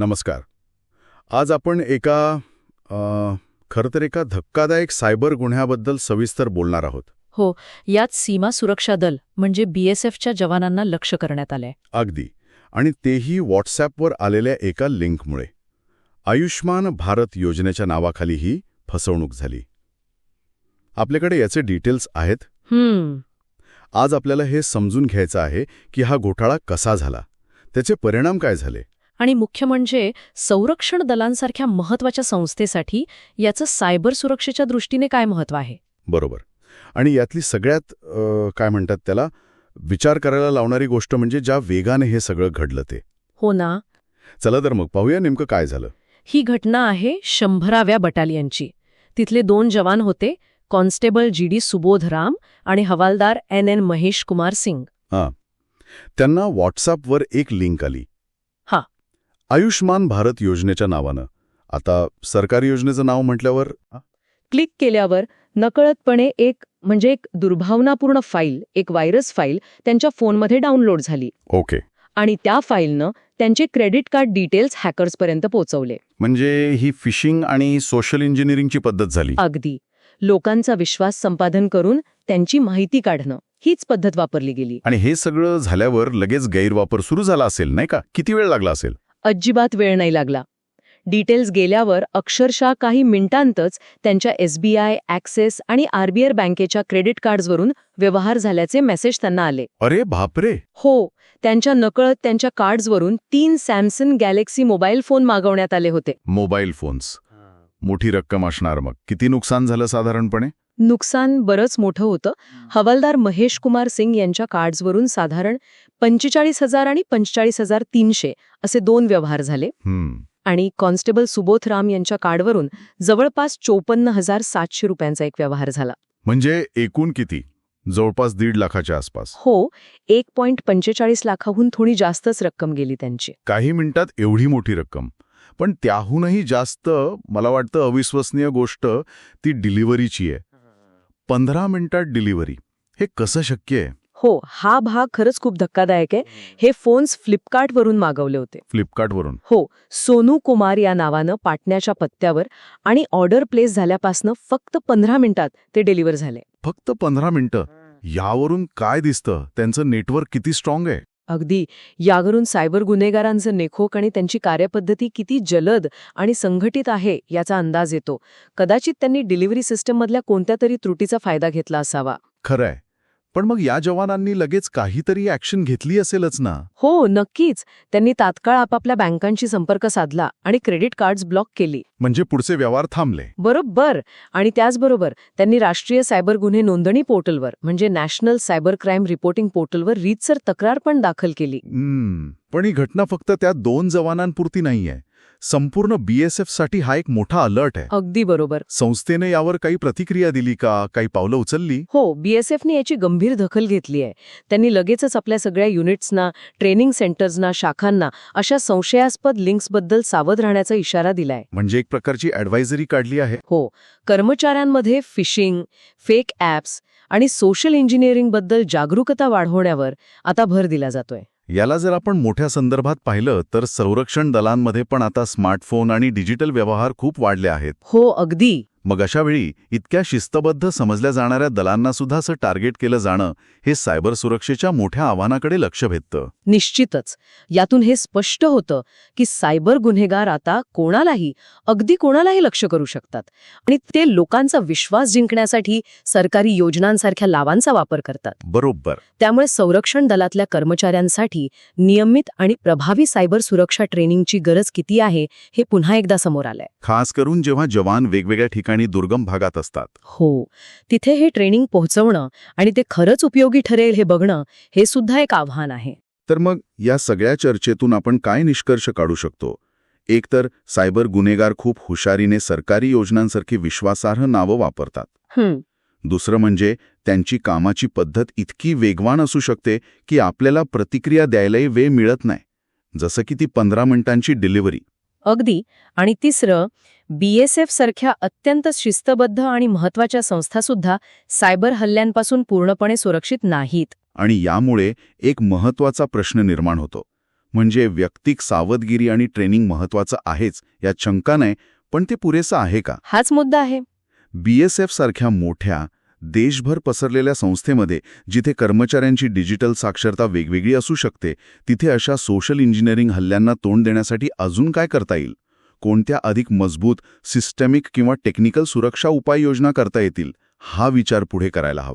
नमस्कार. आज आपण एका खरं तर एका धक्कादायक सायबर गुन्ह्याबद्दल सविस्तर बोलणार आहोत. हो यात सीमा सुरक्षा दल म्हणजे बीएसएफच्या जवानांना लक्ष करण्यात आलंय. अगदी. आणि तेही व्हॉट्सॲपवर आलेल्या एका लिंकमुळे. आयुष्मान भारत योजनेच्या नावाखाली ही फसवणूक झाली. आपल्याकडे याचे डिटेल्स आहेत? आज आपल्याला हे समजून घ्यायचं आहे की हा घोटाळा कसा झाला. त्याचे परिणाम काय झाले? आणि मुख्य म्हणजे संरक्षण दलांसारख्या महत्त्वाच्या संस्थेसाठी याचं सायबर सुरक्षेच्या दृष्टीने काय महत्त्व आहे? बरोबर. आणि यातली सगळ्यात काय म्हणतात त्याला विचार करायला लावणारी गोष्ट म्हणजे ज्या वेगाने हे सगळं घडलं ते. हो ना. चला तर मग पाहूया नेमकं काय झालं. ही घटना आहे शंभराव्या बटालियनची. तिथले दोन जवान होते constable G D Subodh Ram आणि हवालदार एन एन महेश कुमार सिंग त्यांना व्हॉट्सअपवर एक लिंक आली. आयुष्मान भारत योजनेच्या नावानं. आता सरकारी योजनेचं नाव म्हटल्यावर? क्लिक केल्यावर नकळतपणे एक म्हणजे एक दुर्भावनापूर्ण फाईल एक व्हायरस फाईल त्यांच्या फोनमध्ये डाउनलोड झाली. ओके. आणि त्या फाईलनं त्यांचे क्रेडिट कार्ड डिटेल्स हॅकर्सपर्यंत पोहोचवले. म्हणजे ही फिशिंग आणि सोशल इंजिनिअरिंगची पद्धत झाली. अगदी. लोकांचा विश्वास संपादन करून त्यांची माहिती काढणं हीच पद्धत वापरली गेली. आणि हे सगळं झाल्यावर लगेच गैरवापर सुरू झाला असेल नाही का? किती वेळ लागला असेल? अजिबात वेळ नाही लागला. डिटेल्स गेल्यावर अक्षरशः काही मिनिटांतच त्यांच्या एसबीआय ॲक्सेस आणि आरबीआय बँकेच्या क्रेडिट कार्ड्सवरून व्यवहार झाल्याचे मेसेज त्यांना आले. अरे बापरे! हो त्यांच्या नकळत त्यांच्या कार्ड्सवरून तीन सॅमसंग गॅलेक्सी मोबाईल फोन मागवण्यात आले होते. Mobile phones. मोठी रक्कम असणार मग. किती नुकसान झालं साधारणपणे? नुकसान बरंच मोठं होतं. हवालदार महेश कुमार सिंग यांच्या कार्ड्सवरून साधारण पंचेचाळीस हजार आणि पंचेचाळीस हजार तीनशे असे दोन व्यवहार झाले. आणि कॉन्स्टेबल सुबोध राम यांच्या कार्डवरून जवळपास चोपन्न हजार सातशे रुपयांचा एक व्यवहार झाला. म्हणजे एकूण किती? जवळपास दीड लाखाच्या आसपास. हो एक पॉईंट पंचेचाळीस लाखाहून थोडी जास्तच रक्कम गेली त्यांची. काही मिनिटात एवढी मोठी रक्कम. पण त्याहूनही जास्त मला वाटतं अविश्वसनीय गोष्ट ती डिलिव्हरीची आहे. पंधरा मिनिटात डिलिव्हरी. हे कसं शक्य आहे? हो हा भाग खरंच खूप धक्कादायक आहे. हे फोन्स फ्लिपकार्टवरून मागवले होते. फ्लिपकार्टवरून? हो सोनू कुमार या नावानं पाटण्याच्या पत्त्यावर आणि ऑर्डर प्लेस झाल्यापासनं फक्त पंधरा मिनिटात ते डिलिव्हर झाले. फक्त पंधरा मिनिटं? यावरून काय दिसतं? त्यांचं नेटवर्क किती स्ट्रॉंग आहे? अगदी. यावरून सायबर गुन्हेगारांचं नेखोक आणि त्यांची कार्यपद्धती किती जलद आणि संघटित आहे याचा अंदाज येतो. कदाचित त्यांनी डिलिव्हरी सिस्टममधल्या कोणत्या तरी त्रुटीचा फायदा घेतला असावा. खरंय. पण मग या जवानांनी लगेच काहीतरी ऍक्शन घेतली असेलच ना? हो नक्कीच. त्यांनी तात्काळ आपापल्या बँकांशी संपर्क साधला आणि क्रेडिट कार्ड्स ब्लॉक केली. म्हणजे पुढचे व्यवहार थांबले. बरोबर. आणि त्याचबरोबर त्यांनी राष्ट्रीय सायबर गुन्हे नोंदणी पोर्टलवर म्हणजे नॅशनल सायबर क्राईम रिपोर्टिंग पोर्टलवर रीतसर तक्रार पण दाखल केली. हम्म, पण ही घटना फक्त त्या दोन जवानांपुरती नाहीये. संपूर्ण बीएसएफसाठी हा एक मोठा अलर्ट आहे. अगदी बरोबर. संस्थेने यावर काही प्रतिक्रिया दिली का? काही पावलं उचलली? हो बीएसएफने याची गंभीर दखल घेतली आहे. त्यांनी लगेचच आपल्या सगळ्या युनिट्सना ट्रेनिंग सेंटर्सना शाखांना अशा संशयास्पद लिंक्सबद्दल सावध राहण्याचा इशारा दिलाय. म्हणजे एक प्रकारची ॲडवायझरी काढली आहे? हो. कर्मचाऱ्यांमध्ये फिशिंग फेक ॲप्स आणि सोशल इंजिनिअरिंगबद्दल जागरूकता वाढवण्यावर आता भर दिला जातोय. याला जर आपण मोठ्या संदर्भात पाहिलं तर संरक्षण दलांमध्ये पण आता स्मार्टफोन आणि डिजिटल व्यवहार खूप वाढले आहेत. हो अगदी. मग अशा वेळी इतक्या शिस्तबद्ध समजल्या जाणाऱ्या दलांना सुद्धा असं टार्गेट केलं जाणं हे सायबर सुरक्षेच्या मोठ्या आव्हानाकडे लक्ष भेटतं. निश्चितच. यातून हे स्पष्ट होतं की सायबर गुन्हेगार आता कोणालाही अगदी कोणालाही लक्ष करू शकतात आणि ते लोकांचा विश्वास जिंकण्यासाठी सरकारी योजनांसारख्या लावांचा वापर करतात. बरोबर. त्यामुळे संरक्षण दलातल्या कर्मचाऱ्यांसाठी नियमित आणि प्रभावी सायबर सुरक्षा ट्रेनिंगची गरज किती आहे हे पुन्हा एकदा समोर आलंय. खास करून जेव्हा जवान वेगवेगळ्या ठिकाणी दुर्गम भागात असतात. हो. तिथे हे ट्रेनिंग पोहोचवणं आणि ते खरंच उपयोगी ठरेल हे बघणं हे सुद्धा एक आव्हान आहे. तर मग या सगळ्या चर्चेतून आपण काय निष्कर्ष काढू शकतो? एकतर सायबर गुन्हेगार खूप हुशारीने सरकारी योजनांसारखी विश्वासार्ह नावं वापरतात. दुसरं म्हणजे त्यांची कामाची पद्धत इतकी वेगवान असू शकते की आपल्याला प्रतिक्रिया द्यायलाही वेळ मिळत नाही. जसं की ती पंधरा मिनिटांची डिलिव्हरी. अगदी. आणि तिसरं बीएसएफ सारख्या अत्यंत शिस्तबद्ध आणि महत्त्वाच्या संस्थासुद्धा सायबर हल्ल्यांपासून पूर्णपणे सुरक्षित नाहीत. आणि यामुळे एक महत्त्वाचा प्रश्न निर्माण होतो. म्हणजे व्यक्तिक सावधगिरी आणि ट्रेनिंग महत्वाचं आहेच यात शंका नाही पण ते पुरेसं आहे का? हाच मुद्दा आहे. बीएसएफ सारख्या मोठ्या देशभर पसरलेल्या संस्थेमध्ये जिथे कर्मचाऱ्यांची डिजिटल साक्षरता वेगवेगळी असू शकते तिथे अशा सोशल इंजिनिअरिंग हल्ल्यांना तोंड देण्यासाठी अजून काय करता येईल? कोणत्या अधिक मजबूत सिस्टमिक किंवा टेक्निकल सुरक्षा उपाययोजना करता येतील? हा विचार पुढे करायला हवा.